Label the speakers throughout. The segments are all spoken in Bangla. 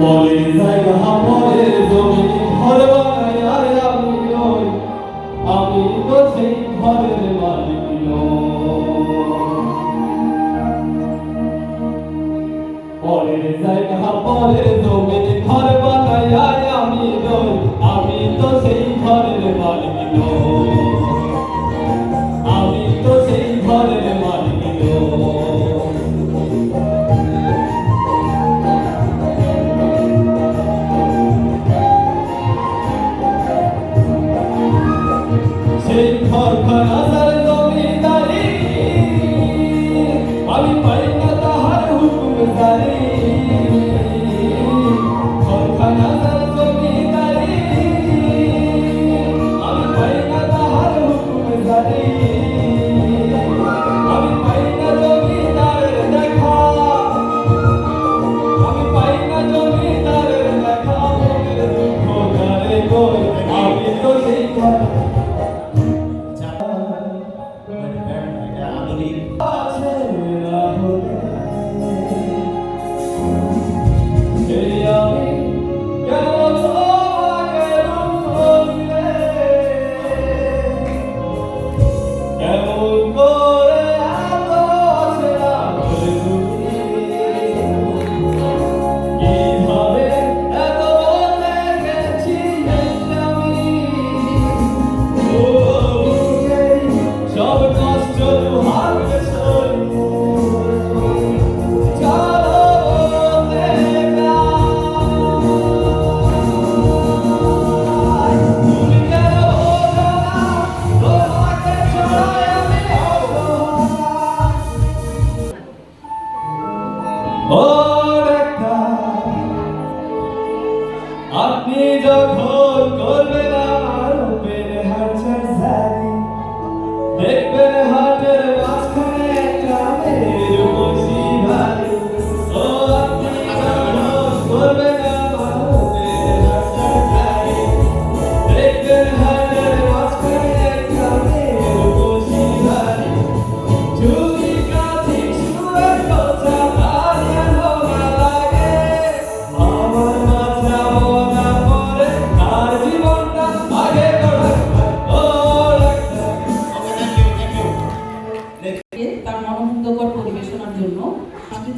Speaker 1: পরের জায়গা পরের জমি, ঘর বানাই, আর আমি নই। আমি তো সেই ঘরের মালিক
Speaker 2: পরের জায়গা, পরের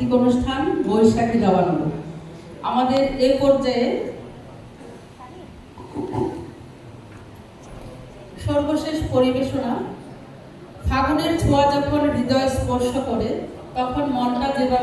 Speaker 2: সাংস্কৃতিক অনুষ্ঠান বৈশাখী জবানো আমাদের এ পর্যায়ে সর্বশেষ পরিবেশনা, ফাগুনের ছোঁয়া যখন হৃদয় স্পর্শ করে, তখন মনটা যেভাবে